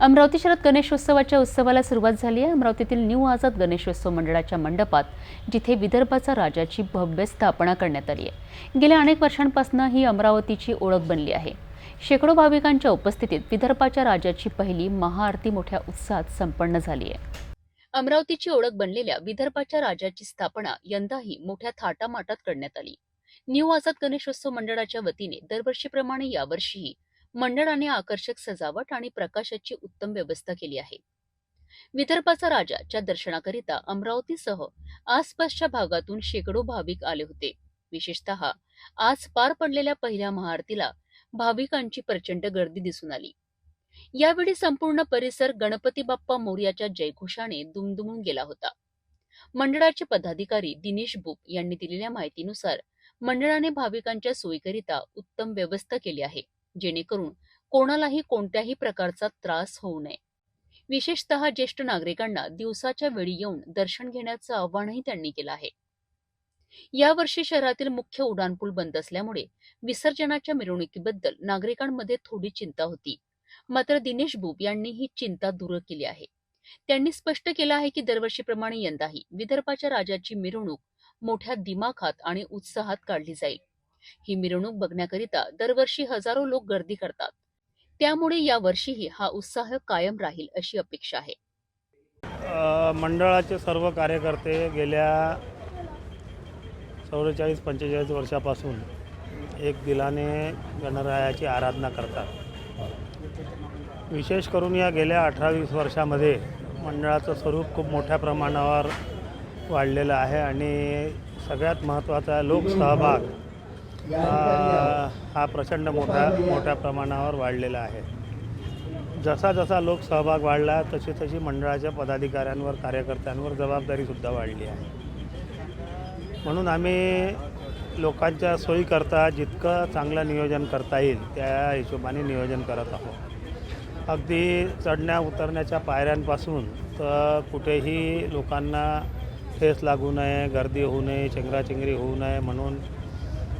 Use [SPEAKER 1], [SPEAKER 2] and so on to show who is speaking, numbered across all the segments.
[SPEAKER 1] अमरावती शहरात गणेशोत्सवाच्या उत्सवाला सुरुवात झाली आहे. अमरावतीतील न्यू आझाद गणेशोत्सव मंडळाच्या मंडपात जिथे विदर्भाचा राजाची भव्य स्थापना करण्यात आली आहे. गेल्या अनेक वर्षांपासून ही अमरावतीची ओळख बनली आहे. शेकडो भाविकांच्या उपस्थितीत विदर्भाच्या राजाची पहिली महाआरती मोठ्या उत्साहात संपन्न झाली आहे. अमरावतीची ओळख बनलेल्या विदर्भाच्या राजाची स्थापना यंदाही मोठ्या थाटामाटात करण्यात आली. न्यू आझाद गणेशोत्सव मंडळाच्या वतीने दरवर्षीप्रमाणे यावर्षीही मंडळाने आकर्षक सजावट आणि प्रकाशाची उत्तम व्यवस्था केली आहे. विदर्भाचा राजाच्या दर्शनाकरिता अमरावतीसह आसपासच्या भागातून शेकडो भाविक आले होते. विशेषतः आज पार पडलेल्या पहिल्या महाआरतीला भाविकांची प्रचंड गर्दी दिसून आली. यावेळी संपूर्ण परिसर गणपती बाप्पा मोर्याच्या जयघोषाने दुमदुमून गेला होता. मंडळाचे पदाधिकारी दिनेश बुक यांनी दिलेल्या माहितीनुसार मंडळाने भाविकांच्या सोयीकरिता उत्तम व्यवस्था केली आहे. जेणेकरून कोणालाही कोणत्याही प्रकारचा त्रास होऊ नये. विशेषतः ज्येष्ठ नागरिकांना दिवसाच्या वेळी येऊन दर्शन घेण्याचं आवाहनही त्यांनी केलं आहे. यावर्षी शहरातील मुख्य उड्डाणपूल बंद असल्यामुळे विसर्जनाच्या मिरवणुकीबद्दल नागरिकांमध्ये थोडी चिंता होती. मात्र दिनेश बुब यांनी ही चिंता दूर केली आहे. त्यांनी स्पष्ट केलं आहे की दरवर्षीप्रमाणे यंदाही विदर्भाच्या राजाची मिरवणूक मोठ्या दिमाखात आणि उत्साहात काढली जाईल. ही मिरवणूक बघण्याकरिता दरवर्षी हजारो लोक गर्दी करतात. त्यामुळे या वर्षीही हा उत्साह कायम राहील अशी अपेक्षा आहे.
[SPEAKER 2] मंडळाचे सर्व कार्यकर्ते गेल्या चौवेचाळीस पंचेचाळीस वर्षापासून एक दिलाने गणरायाची आराधना करतात. विशेष करून या गेल्या अठरा वीस वर्षामध्ये मंडळाचं स्वरूप खूप मोठ्या प्रमाणावर वाढलेलं आहे आणि सगळ्यात महत्त्वाचा लोकसहभाग हा प्रचंड मोठा मोठ्या प्रमाणावर वाढलेला आहे. जसा जसा लोकसहभाग वाढला तशी तशी मंडळाच्या पदाधिकाऱ्यांवर कार्यकर्त्यांवर जबाबदारीसुद्धा वाढली आहे. म्हणून आम्ही लोकांच्या सोयीकरता जितकं चांगलं नियोजन करता येईल त्या हिशोबाने नियोजन करत आहोत. अगदी चढण्या उतरण्याच्या पायऱ्यांपासून तर कुठेही लोकांना ठेस लागू नये गर्दी होऊ नये चेंगराचेंगरी होऊ नये म्हणून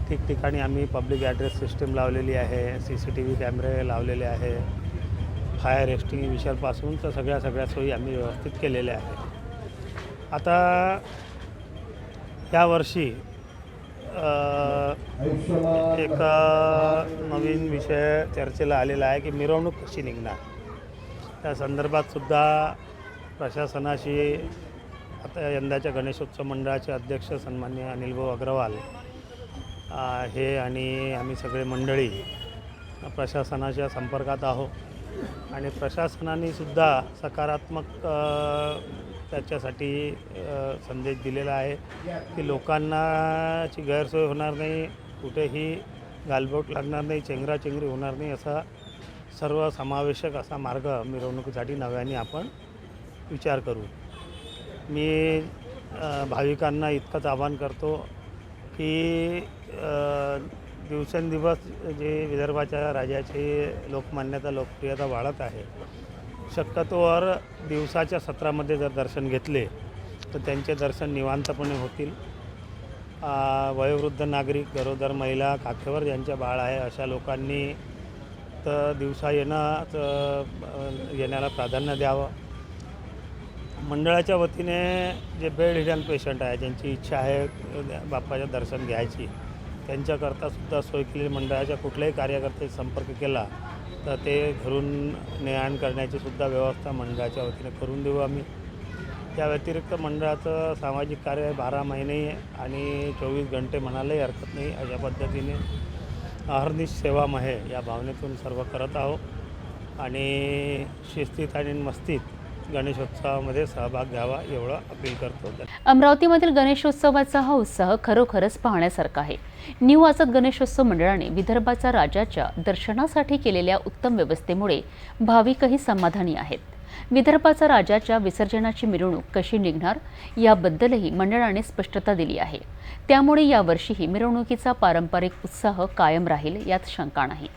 [SPEAKER 2] ठिकठिकाणी आम्ही पब्लिक ॲड्रेस सिस्टीम लावलेली आहे सी सी टी व्ही कॅमेरे लावलेले आहे फायर एक्स्टिंग्विशरपासून तर सगळ्या सगळ्या सोयी आम्ही व्यवस्थित केलेल्या आहेत. आता यावर्षी एक नवीन विषय चर्चेला आलेला आहे की मिरवणूक कशी निघणार? त्या संदर्भातसुद्धा प्रशासनाशी आता यंदाच्या गणेशोत्सव मंडळाचे अध्यक्ष सन्मान्य अनिलभाऊ अग्रवाल हे आणि आम्ही सगळे मंडळी प्रशासनाच्या संपर्कात आहोत. आणि प्रशासनाने सुद्धा सकारात्मक त्याच्यासाठी संदेश दिलेला आहे की लोकांनाची गैरसोय होणार नाही कुठेही गालबोट लागणार नाही चेंगराचेंगरी होणार नाही असा सर्व समावेशक असा मार्ग मिरवणुकीसाठी नव्याने आपण विचार करू. मी भाविकांना इतकंच आवाहन करतो की दिवसेंदिवस जे विदर्भाच्या राजाची लोकमान्यता लोकप्रियता वाढत आहे. शक्यतोवर दिवसाच्या सत्रामध्ये जर दर्शन घेतले तर त्यांचे दर्शन निवांतपणे होतील. वयोवृद्ध नागरिक गरोदर महिला काखेवर ज्यांच्या बाळ आहे अशा लोकांनी तर दिवसा येणं तर येण्याला प्राधान्य द्यावं. मंडळाच्या वतीने जे बेड हिडन पेशंट आहे ज्यांची इच्छा आहे बाप्पाचं दर्शन घ्यायची त्यांच्याकरता सुद्धा सोय केली मंडळाच्या कुठल्याही कार्यकर्ते संपर्क केला तर ते घरून ने आण करण्याची सुद्धा व्यवस्था मंडळाच्या वतीने करून देऊ आम्ही. त्या व्यतिरिक्त मंडळाचं सामाजिक कार्य बारा महिने आणि चोवीस घंटे म्हणायलाही हरकत नाही. अशा पद्धतीने अहर्निश सेवा महे या भावनेतून सर्व करत आहोत. आणि शिस्तीत आणि मस्तीत गणेशोत्सवामध्ये सहभाग घ्यावा एवढं अपील करतो.
[SPEAKER 1] अमरावतीमधील गणेशोत्सवाचा हा उत्साह खरोखरच पाहण्यासारखा आहे. न्यू आझाद गणेशोत्सव मंडळाने विदर्भाचा राजाच्या दर्शनासाठी केलेल्या उत्तम व्यवस्थेमुळे भाविकही समाधानी आहेत. विदर्भाचा राजाच्या विसर्जनाची मिरवणूक कशी निघणार याबद्दलही मंडळाने स्पष्टता दिली आहे. त्यामुळे यावर्षीही मिरवणुकीचा पारंपरिक उत्साह कायम राहील यात शंका नाही.